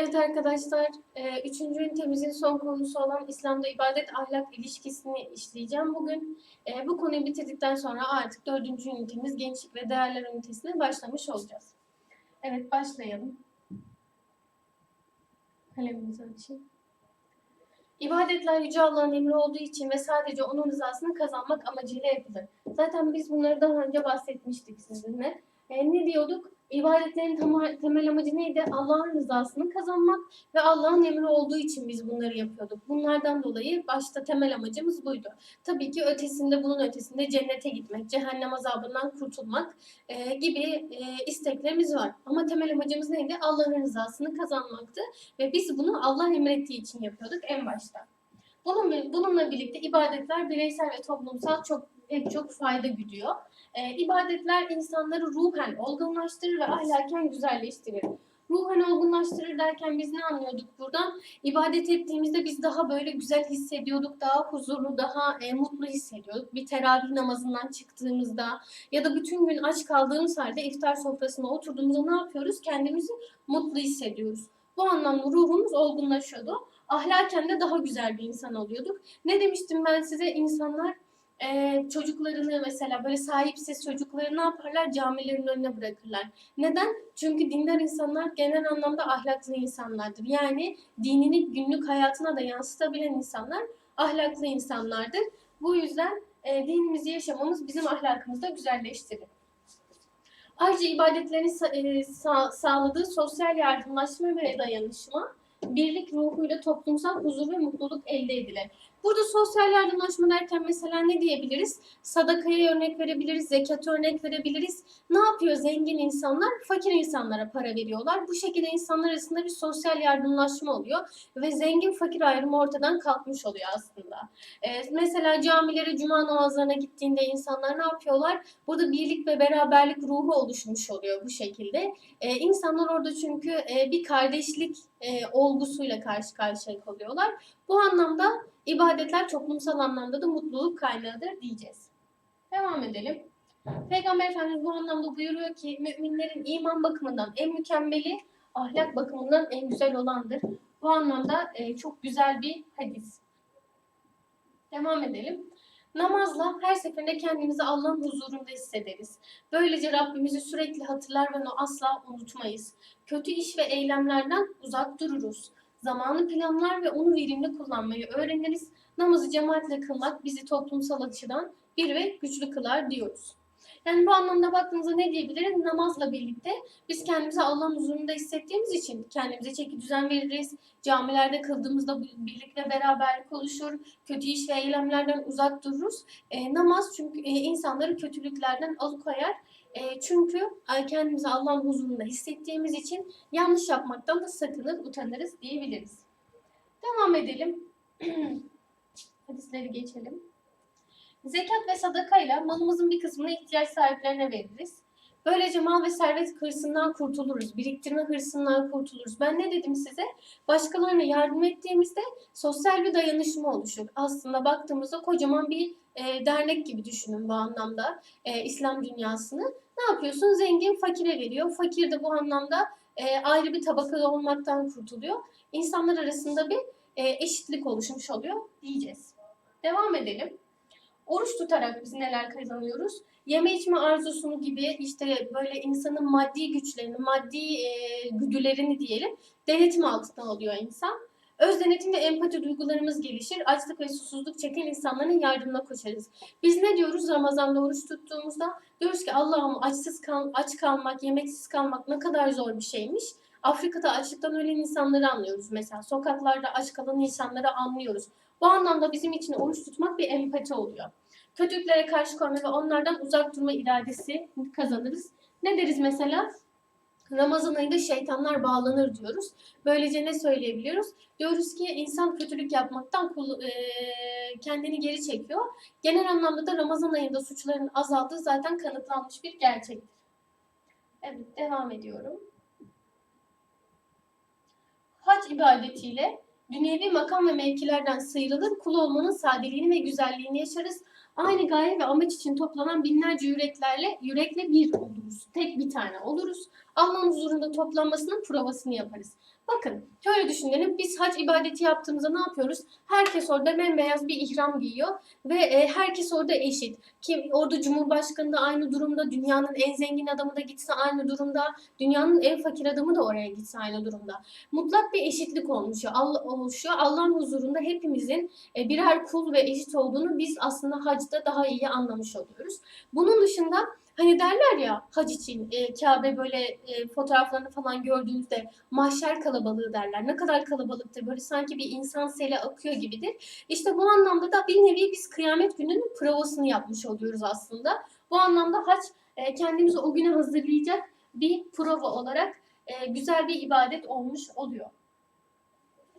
Evet arkadaşlar, e, üçüncü ünitemizin son konusu olan İslam'da ibadet ahlak ilişkisini işleyeceğim bugün. E, bu konuyu bitirdikten sonra artık dördüncü ünitemiz gençlik ve değerler ünitesine başlamış olacağız. Evet başlayalım. Kalemimizi açayım. İbadetler Yüce Allah'ın emri olduğu için ve sadece O'nun rızasını kazanmak amacıyla yapılır. Zaten biz bunları daha önce bahsetmiştik sizinle. E, ne diyorduk? İbadetlerin temel amacı neydi? Allah'ın rızasını kazanmak ve Allah'ın emri olduğu için biz bunları yapıyorduk. Bunlardan dolayı başta temel amacımız buydu. Tabii ki ötesinde bunun ötesinde cennete gitmek, cehennem azabından kurtulmak e, gibi e, isteklerimiz var. Ama temel amacımız neydi? Allah'ın rızasını kazanmaktı ve biz bunu Allah emrettiği için yapıyorduk en başta. Bunun, bununla birlikte ibadetler bireysel ve toplumsal çok pek çok fayda güdüyor. E, ibadetler insanları ruhen olgunlaştırır ve ahlaken güzelleştirir. Ruhen olgunlaştırır derken biz ne anlıyorduk buradan? İbadet ettiğimizde biz daha böyle güzel hissediyorduk, daha huzurlu, daha e, mutlu hissediyorduk. Bir teravih namazından çıktığımızda ya da bütün gün aç kaldığımız halde iftar sofrasına oturduğumuzda ne yapıyoruz? Kendimizi mutlu hissediyoruz. Bu anlamda ruhumuz olgunlaşıyordu. Ahlaken de daha güzel bir insan oluyorduk. Ne demiştim ben size? İnsanlar e, çocuklarını mesela böyle sahipsiz çocukları ne yaparlar? Camilerin önüne bırakırlar. Neden? Çünkü dindar insanlar genel anlamda ahlaklı insanlardır. Yani dinini günlük hayatına da yansıtabilen insanlar ahlaklı insanlardır. Bu yüzden e, dinimizi yaşamamız bizim ahlakımızı da güzelleştirir. Ayrıca ibadetlerin sa- e, sa- sağladığı sosyal yardımlaşma ve dayanışma, birlik ruhuyla toplumsal huzur ve mutluluk elde edilir. Burada sosyal yardımlaşma derken mesela ne diyebiliriz? Sadakaya örnek verebiliriz, zekata örnek verebiliriz. Ne yapıyor zengin insanlar? Fakir insanlara para veriyorlar. Bu şekilde insanlar arasında bir sosyal yardımlaşma oluyor ve zengin fakir ayrımı ortadan kalkmış oluyor aslında. Ee, mesela camilere, cuma namazlarına gittiğinde insanlar ne yapıyorlar? Burada birlik ve beraberlik ruhu oluşmuş oluyor bu şekilde. Ee, insanlar orada çünkü e, bir kardeşlik e, olgusuyla karşı karşıya kalıyorlar. Bu anlamda ibadetler toplumsal anlamda da mutluluk kaynağıdır diyeceğiz. Devam edelim. Peygamber Efendimiz bu anlamda buyuruyor ki müminlerin iman bakımından en mükemmeli, ahlak bakımından en güzel olandır. Bu anlamda e, çok güzel bir hadis. Devam edelim. Namazla her seferinde kendimizi Allah'ın huzurunda hissederiz. Böylece Rabbimizi sürekli hatırlar ve onu asla unutmayız. Kötü iş ve eylemlerden uzak dururuz. Zamanı planlar ve onu verimli kullanmayı öğreniriz. Namazı cemaatle kılmak bizi toplumsal açıdan bir ve güçlü kılar diyoruz. Yani bu anlamda baktığımızda ne diyebiliriz? Namazla birlikte biz kendimizi Allah'ın huzurunda hissettiğimiz için kendimize çeki düzen veririz. Camilerde kıldığımızda birlik ve beraberlik. Kötü iş ve eylemlerden uzak dururuz. E, namaz çünkü e, insanları kötülüklerden alıkoyar. E, çünkü e, kendimizi Allah'ın huzurunda hissettiğimiz için yanlış yapmaktan da sakınır, utanırız diyebiliriz. Devam edelim. Hadisleri geçelim. Zekat ve sadakayla malımızın bir kısmını ihtiyaç sahiplerine veririz. Böylece mal ve servet hırsından kurtuluruz. Biriktirme hırsından kurtuluruz. Ben ne dedim size? Başkalarına yardım ettiğimizde sosyal bir dayanışma oluşur. Aslında baktığımızda kocaman bir e, dernek gibi düşünün bu anlamda e, İslam dünyasını. Ne yapıyorsun? Zengin fakire veriyor. Fakir de bu anlamda e, ayrı bir tabakada olmaktan kurtuluyor. İnsanlar arasında bir e, eşitlik oluşmuş oluyor diyeceğiz. Devam edelim. Oruç tutarak biz neler kazanıyoruz? Yeme içme arzusunu gibi işte böyle insanın maddi güçlerini, maddi e, güdülerini diyelim denetim altında oluyor insan. Öz denetim ve empati duygularımız gelişir. Açlık ve susuzluk çeken insanların yardımına koşarız. Biz ne diyoruz Ramazan'da oruç tuttuğumuzda? Diyoruz ki Allah'ım açsız kal aç kalmak, yemeksiz kalmak ne kadar zor bir şeymiş. Afrika'da açlıktan ölen insanları anlıyoruz mesela. Sokaklarda aç kalan insanları anlıyoruz. Bu anlamda bizim için oruç tutmak bir empati oluyor. Kötülüklere karşı koyma ve onlardan uzak durma iradesi kazanırız. Ne deriz mesela? Ramazan ayında şeytanlar bağlanır diyoruz. Böylece ne söyleyebiliyoruz? Diyoruz ki insan kötülük yapmaktan e, kendini geri çekiyor. Genel anlamda da Ramazan ayında suçların azaldığı zaten kanıtlanmış bir gerçektir. Evet, devam ediyorum. Hac ibadetiyle dünyevi makam ve mevkilerden sıyrılır, kul olmanın sadeliğini ve güzelliğini yaşarız. Aynı gaye ve amaç için toplanan binlerce yüreklerle yürekle bir oluruz. Tek bir tane oluruz. Allah'ın huzurunda toplanmasının provasını yaparız. Bakın şöyle düşünelim biz hac ibadeti yaptığımızda ne yapıyoruz? Herkes orada bembeyaz bir ihram giyiyor ve e, herkes orada eşit. Kim orada Cumhurbaşkanı da aynı durumda, dünyanın en zengin adamı da gitse aynı durumda, dünyanın en fakir adamı da oraya gitse aynı durumda. Mutlak bir eşitlik oluşuyor. Allah, oluşuyor. Allah'ın huzurunda hepimizin e, birer kul ve eşit olduğunu biz aslında hacda daha iyi anlamış oluyoruz. Bunun dışında hani derler ya hac için e, Kabe böyle e, fotoğraflarını falan gördüğünüzde mahşer kalabalığı derler. Ne kadar kalabalıktır böyle sanki bir insan seli akıyor gibidir. İşte bu anlamda da bir nevi biz kıyamet gününün provasını yapmış oluyoruz aslında. Bu anlamda hac e, kendimizi o güne hazırlayacak bir prova olarak e, güzel bir ibadet olmuş oluyor.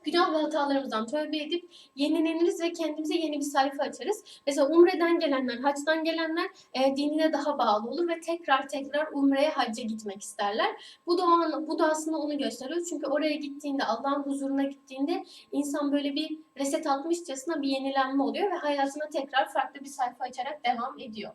Günah ve hatalarımızdan tövbe edip yenileniriz ve kendimize yeni bir sayfa açarız. Mesela Umre'den gelenler, haçtan gelenler e, dinine daha bağlı olur ve tekrar tekrar Umre'ye, hacca gitmek isterler. Bu da, an- bu da aslında onu gösteriyor. Çünkü oraya gittiğinde, Allah'ın huzuruna gittiğinde insan böyle bir reset atmışçasına bir yenilenme oluyor ve hayatına tekrar farklı bir sayfa açarak devam ediyor.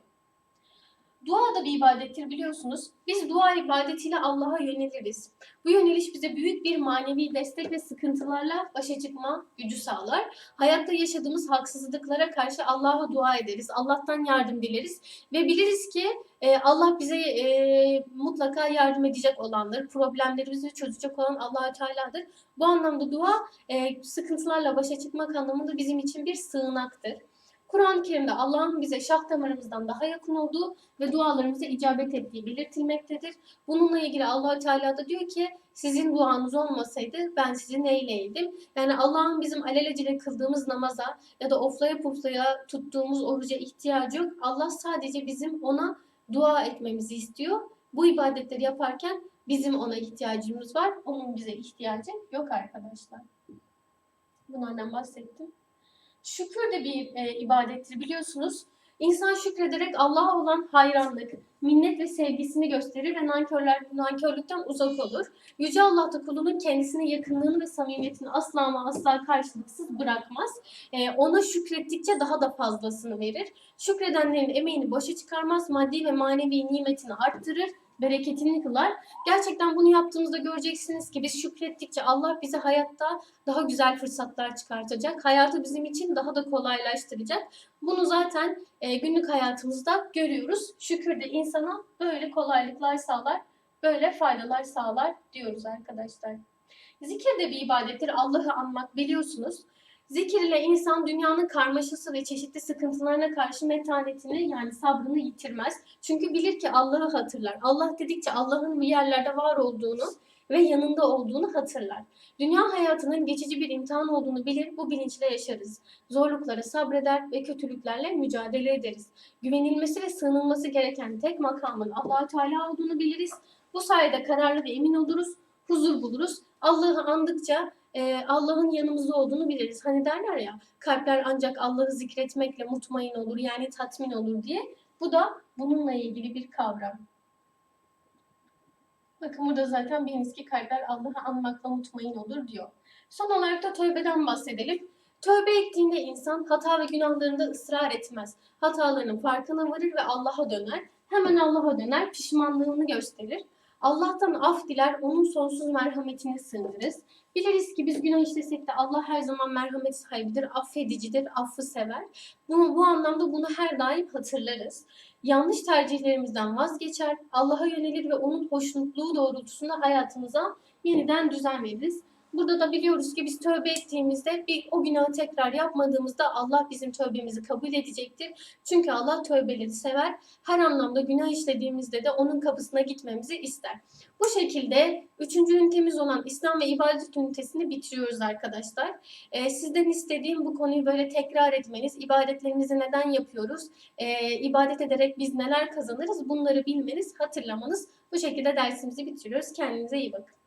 Dua da bir ibadettir biliyorsunuz. Biz dua ibadetiyle Allah'a yöneliriz. Bu yöneliş bize büyük bir manevi destek ve sıkıntılarla başa çıkma gücü sağlar. Hayatta yaşadığımız haksızlıklara karşı Allah'a dua ederiz. Allah'tan yardım dileriz ve biliriz ki e, Allah bize e, mutlaka yardım edecek olandır. Problemlerimizi çözecek olan Allahü Teala'dır. Bu anlamda dua e, sıkıntılarla başa çıkmak anlamında bizim için bir sığınaktır. Kur'an-ı Kerim'de Allah'ın bize şah damarımızdan daha yakın olduğu ve dualarımıza icabet ettiği belirtilmektedir. Bununla ilgili Allahü Teala da diyor ki sizin duanız olmasaydı ben sizi neyleydim? Yani Allah'ın bizim alelacele kıldığımız namaza ya da oflaya puflaya tuttuğumuz oruca ihtiyacı yok. Allah sadece bizim ona dua etmemizi istiyor. Bu ibadetleri yaparken bizim ona ihtiyacımız var. Onun bize ihtiyacı yok arkadaşlar. Bunlardan bahsettim. Şükür de bir e, ibadettir biliyorsunuz. İnsan şükrederek Allah'a olan hayranlık, minnet ve sevgisini gösterir ve nankörler, nankörlükten uzak olur. Yüce Allah da kulunun kendisine yakınlığını ve samimiyetini asla ama asla karşılıksız bırakmaz. E, ona şükrettikçe daha da fazlasını verir. Şükredenlerin emeğini boşa çıkarmaz, maddi ve manevi nimetini arttırır, bereketini kılar. Gerçekten bunu yaptığımızda göreceksiniz ki biz şükrettikçe Allah bize hayatta daha güzel fırsatlar çıkartacak. Hayatı bizim için daha da kolaylaştıracak. Bunu zaten e, günlük hayatımızda görüyoruz. Şükür de insana böyle kolaylıklar sağlar, böyle faydalar sağlar diyoruz arkadaşlar. Zikir de bir ibadettir. Allah'ı anmak biliyorsunuz. Zikir ile insan dünyanın karmaşası ve çeşitli sıkıntılarına karşı metanetini yani sabrını yitirmez. Çünkü bilir ki Allah'ı hatırlar. Allah dedikçe Allah'ın bir yerlerde var olduğunu ve yanında olduğunu hatırlar. Dünya hayatının geçici bir imtihan olduğunu bilir, bu bilinçle yaşarız. Zorluklara sabreder ve kötülüklerle mücadele ederiz. Güvenilmesi ve sığınılması gereken tek makamın Allahü Teala olduğunu biliriz. Bu sayede kararlı ve emin oluruz, huzur buluruz. Allah'ı andıkça e, Allah'ın yanımızda olduğunu biliriz. Hani derler ya kalpler ancak Allah'ı zikretmekle mutmain olur yani tatmin olur diye. Bu da bununla ilgili bir kavram. Bakın burada zaten biliniz ki kalpler Allah'ı anmakla mutmain olur diyor. Son olarak da tövbeden bahsedelim. Tövbe ettiğinde insan hata ve günahlarında ısrar etmez. Hatalarının farkına varır ve Allah'a döner. Hemen Allah'a döner, pişmanlığını gösterir. Allah'tan af diler, onun sonsuz merhametine sığınırız. Biliriz ki biz günah işlesek de Allah her zaman merhamet sahibidir, affedicidir, affı sever. Bu, bu anlamda bunu her daim hatırlarız. Yanlış tercihlerimizden vazgeçer, Allah'a yönelir ve onun hoşnutluğu doğrultusunda hayatımıza yeniden düzen veririz. Burada da biliyoruz ki biz tövbe ettiğimizde bir o günahı tekrar yapmadığımızda Allah bizim tövbemizi kabul edecektir. Çünkü Allah tövbeleri sever. Her anlamda günah işlediğimizde de onun kapısına gitmemizi ister. Bu şekilde üçüncü ünitemiz olan İslam ve ibadet ünitesini bitiriyoruz arkadaşlar. Ee, sizden istediğim bu konuyu böyle tekrar etmeniz, ibadetlerimizi neden yapıyoruz, ee, ibadet ederek biz neler kazanırız bunları bilmeniz, hatırlamanız. Bu şekilde dersimizi bitiriyoruz. Kendinize iyi bakın.